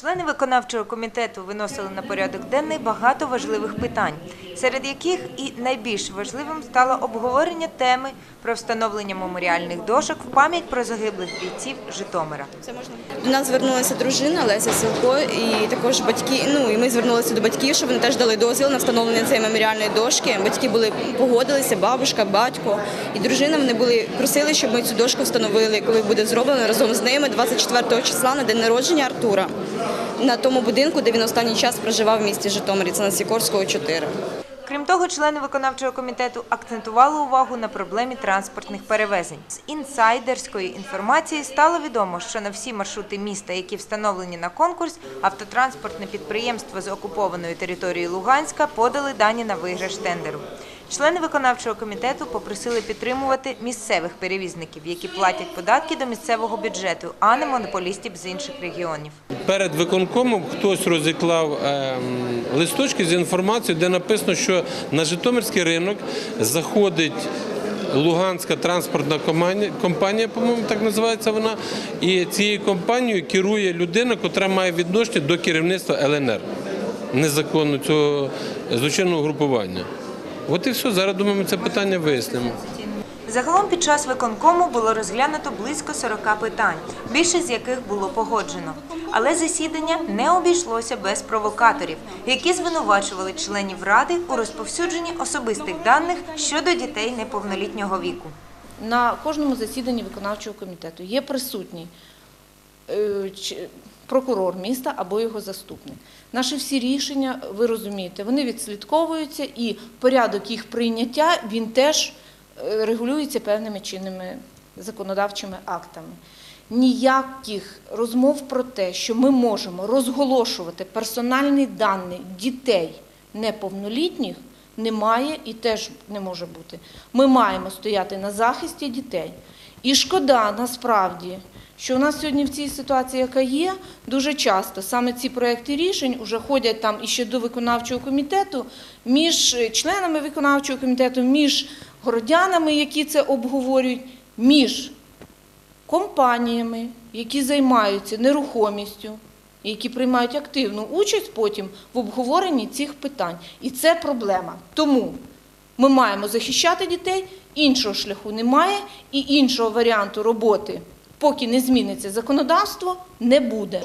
Члени виконавчого комітету виносили на порядок денний багато важливих питань, серед яких і найбільш важливим стало обговорення теми про встановлення меморіальних дошок в пам'ять про загиблих бійців Житомира. До нас звернулася дружина Леся Силко і також батьки. Ну і ми звернулися до батьків, щоб вони теж дали дозвіл на встановлення цієї меморіальної дошки. Батьки були погодилися, бабушка, батько і дружина. Вони були просили, щоб ми цю дошку встановили, коли буде зроблено разом з ними 24 числа на день народження Артура на тому будинку, де він останній час проживав в місті Житомирі. Це на Сікорського 4. Крім того, члени виконавчого комітету акцентували увагу на проблемі транспортних перевезень. З інсайдерської інформації стало відомо, що на всі маршрути міста, які встановлені на конкурс, автотранспортне підприємство з окупованої території Луганська подали дані на виграш тендеру. Члени виконавчого комітету попросили підтримувати місцевих перевізників, які платять податки до місцевого бюджету, а не монополістів з інших регіонів. Перед виконкомом хтось розіклав ем, листочки з інформацією, де написано, що на Житомирський ринок заходить Луганська транспортна компанія, по-моєму, так називається вона. І цією компанією керує людина, яка має відношення до керівництва ЛНР, незаконно цього злочинного групування. От і все. Зараз думаю, ми це питання вияснимо. Загалом під час виконкому було розглянуто близько 40 питань, більшість з яких було погоджено. Але засідання не обійшлося без провокаторів, які звинувачували членів ради у розповсюдженні особистих даних щодо дітей неповнолітнього віку. На кожному засіданні виконавчого комітету є присутній е, чи- прокурор міста або його заступник. Наші всі рішення, ви розумієте, вони відслідковуються і порядок їх прийняття він теж е, регулюється певними чинними законодавчими актами. Ніяких розмов про те, що ми можемо розголошувати персональні дані дітей неповнолітніх, немає і теж не може бути. Ми маємо стояти на захисті дітей. І шкода насправді, що у нас сьогодні в цій ситуації, яка є, дуже часто саме ці проекти рішень вже ходять там іще до виконавчого комітету, між е, членами виконавчого комітету, між городянами, які це обговорюють, між компаніями, які займаються нерухомістю, які приймають активну участь потім в обговоренні цих питань. І це проблема. Тому ми маємо захищати дітей, іншого шляху немає, і іншого варіанту роботи, поки не зміниться законодавство, не буде.